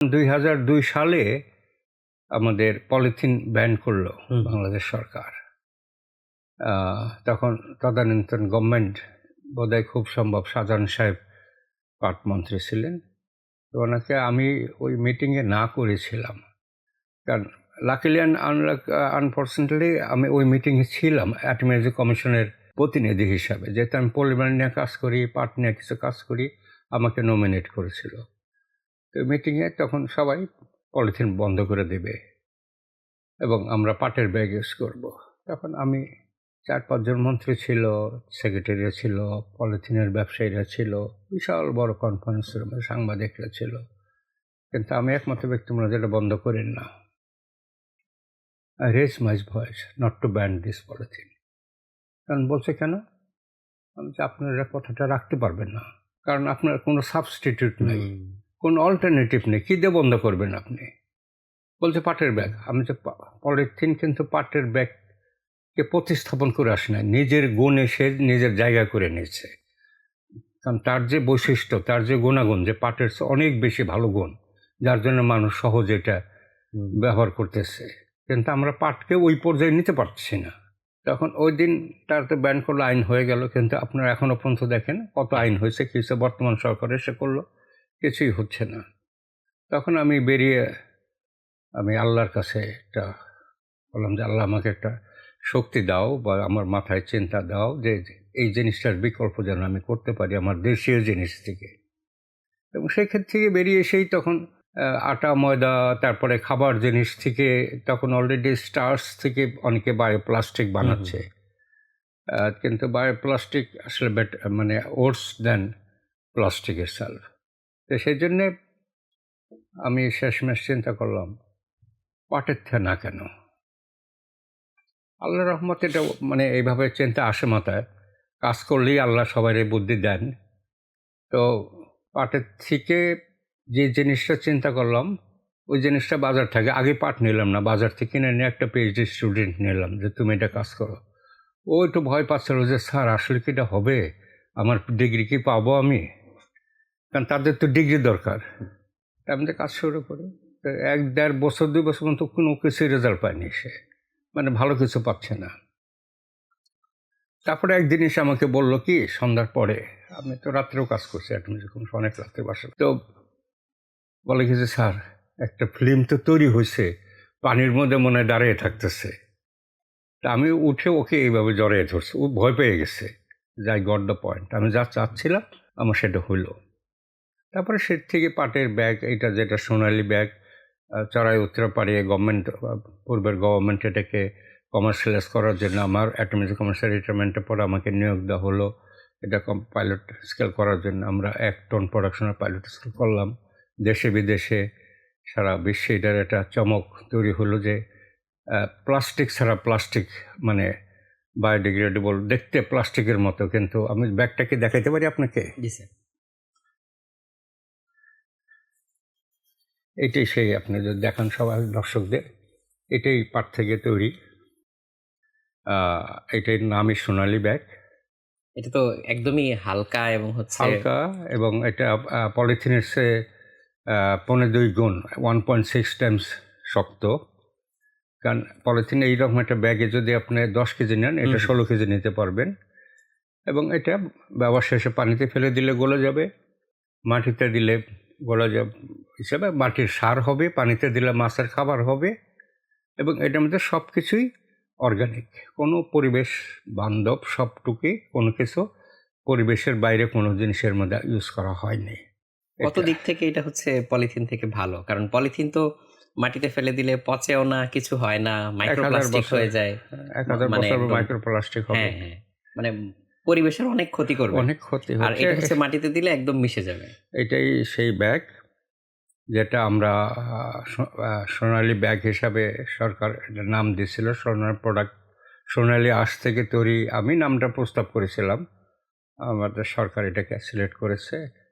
দুই হাজার দুই সালে আমাদের পলিথিন ব্যান করল বাংলাদেশ সরকার। তখন তদানীন্তন গভর্নমেন্ট বোধহয় খুব সম্ভব সাজান সাহেব পাট মন্ত্রী ছিলেন। তো ওনাকে আমি ওই মিটিংয়ে না করেছিলাম। কারণ লাকিলি অ্যান্ড আনলাক আনফর্চুনেটলি আমি ওই মিটিংয়ে ছিলাম অ্যাটমিজি কমিশনের প্রতিনিধি হিসাবে। যেহেতু আমি পলিমার নিয়ে কাজ করি পাট নিয়ে কিছু কাজ করি আমাকে নমিনেট করেছিল। মিটিংয়ে তখন সবাই পলিথিন বন্ধ করে দেবে এবং আমরা পাটের ব্যাগ ইউজ করব। তখন আমি চার পাঁচজন মন্ত্রী ছিল সেক্রেটারি ছিল, পলিথিনের ব্যবসায়ীরা ছিল, বিশাল বড় কনফারেন্স রুমে সাংবাদিকরা ছিল। কিন্তু আমি একমাত্র ব্যক্তি মনে যেটা বন্ধ করেন না। I raise my voice not to ban this polythene কারণ বলছে কেন? আমি যে আপনারা কথাটা রাখতে পারবেন না। কারণ আপনার কোনো সাবস্টিটিউট নেই। কোনো অল্টারনেটিভ নেই। কী দিয়ে বন্ধ করবেন আপনি। বলছে, পাটের ব্যাগ। আমি যে পলিথিন কিন্তু পাটের ব্যাগকে প্রতিস্থাপন করে আসে না নিজের গুণ এসে নিজের জায়গা করে নিয়েছে। কারণ তার যে বৈশিষ্ট্য, তার যে গুণাগুণ, যে পাটের অনেক বেশি ভালো গুণ, যার জন্য মানুষ সহজে এটা ব্যবহার করতেছে। কিন্তু আমরা পাটকে ওই পর্যায়ে নিতে পারছি না। তখন ওই দিন তার তো ব্যান করল আইন হয়ে গেল। কিন্তু আপনারা এখনও পর্যন্ত দেখেন কত আইন হয়েছে কিছু বর্তমান সরকার এসে করল। কিছুই হচ্ছে না। তখন আমি বেরিয়ে আমি আল্লাহর কাছে একটা বললাম যে আল্লাহ আমাকে একটা শক্তি দাও বা আমার মাথায় চিন্তা দাও যে এই জিনিসটার বিকল্প যেন আমি করতে পারি আমার দেশীয় জিনিস থেকে। এবং সেই ক্ষেত্রে থেকে বেরিয়ে এসেই তখন আটা ময়দা তারপরে খাবার জিনিস থেকে তখন অলরেডি স্টার্স থেকে অনেকে বায়োপ্লাস্টিক বানাচ্ছে। আহ, কিন্তু বায়োপ্লাস্টিক আসলে বেট মানে ওর্স দেন প্লাস্টিকের সেলফ তো সেই জন্যে আমি শেষমেশ চিন্তা করলাম পাটের না কেন আল্লাহ রহমত এটা মানে এইভাবে চিন্তা আসে মাথায়। কাজ করলেই আল্লাহ সবাই বুদ্ধি দেন। তো পাটের থেকে যে জিনিসটা চিন্তা করলাম, ওই জিনিসটা বাজার থেকে আগে পাট নিলাম না, বাজার থেকে কিনে নিয়ে একটা পিএইচডি স্টুডেন্ট নিলাম যে, তুমি এটা কাজ করো। ও একটু ভয় পাচ্ছিল যে, স্যার, আসলে কি এটা হবে? আমার ডিগ্রি কি পাবো আমি? কারণ তাদের তো ডিগ্রি দরকার। তা আমি তো কাজ শুরু করি এক দেড় বছর, দুই বছর পর্যন্ত কোনো কিছু রেজাল্ট পায়নি সে। মানে ভালো কিছু পাচ্ছে না। তারপরে এক জিনিস আমাকে বলল কি, সন্ধ্যার পরে, আমি তো রাত্রেও কাজ করছি এখন যখন অনেক রাত্রে বাসা। তো বলে কি যে, স্যার, একটা ফিল্ম তো তৈরি হয়েছে, পানির মধ্যে মনে দাঁড়িয়ে থাকতেছে। তা আমি উঠে ওকে এইভাবে জড়িয়ে ধরছি। ও ভয় পেয়ে গেছে যাই গড দ্য পয়েন্ট আমি যা চাচ্ছিলাম, আমার সেটা হইল। তারপরে সে থেকে পাটের ব্যাগ, এটা যেটা সোনালি ব্যাগ চড়াই উত্তরা পাড়িয়ে গভর্নমেন্ট পূর্বের গভর্নমেন্ট এটাকে কমার্শিয়ালাইজ করার জন্য আমার অ্যাটমিক কমার্শিয়াল রিটায়ারমেন্টের পর আমাকে নিয়োগ দেওয়া হলো। এটা কম পাইলট স্কেল করার জন্য আমরা এক টন প্রোডাকশনের পাইলট স্কেল করলাম। দেশে বিদেশে সারা বিশ্বে এটার একটা চমক তৈরি হলো যে প্লাস্টিক ছাড়া প্লাস্টিক মানে বায়োডিগ্রেডেবল দেখতে প্লাস্টিকের মতো। কিন্তু আমি ব্যাগটাকে দেখাইতে পারি আপনাকে? জি, স্যার। এটাই সেই আপনি যদি দেখান সবাই দর্শকদের এটাই পাট থেকে তৈরি। এটার নামই সোনালি ব্যাগ। এটা তো একদমই হালকা এবং হচ্ছে হালকা এবং এটা পলিথিনের সে পনেরো দুই গুণ ওয়ান পয়েন্ট সিক্স টাইমস শক্ত। কারণ পলিথিন এইরকম একটা ব্যাগে যদি আপনি দশ কেজি নেন এটা ষোলো কেজি নিতে পারবেন। এবং এটা ব্যবহার শেষে পানিতে ফেলে দিলে গলে যাবে মাটিতে দিলে গলে যাবে। হিসাবে মাটির সার হবে পানিতে দিলে মাছের খাবার হবে এবং এটার মধ্যে সব কিছুই অর্গানিক কোনো পরিবেশ বান্ধব সবটুকুই কোনো কিছু পরিবেশের বাইরে কোনো জিনিসের মধ্যে ইউজ করা হয়নি। কত দিক থেকে এটা হচ্ছে পলিথিন থেকে ভালো? কারণ পলিথিন তো মাটিতে ফেলে দিলে পচেও না কিছু হয় না মাইক্রোপ্লাস্টিক হয়ে যায়। এক হাজার মানে মাইক্রোপ্লাস্টিক হবে। হ্যাঁ হ্যাঁ। মানে পরিবেশের অনেক ক্ষতি করবে। অনেক ক্ষতি আর এটা হচ্ছে মাটিতে দিলে একদম মিশে যাবে। এটাই সেই ব্যাগ যেটা আমরা সোনালি ব্যাগ হিসাবে সরকার নাম দিয়েছিল, সোনার প্রোডাক্ট সোনালি আশ থেকে তৈরি, আমি নামটা প্রস্তাব করেছিলাম। আমাদের সরকার এটাকে সিলেক্ট করেছে।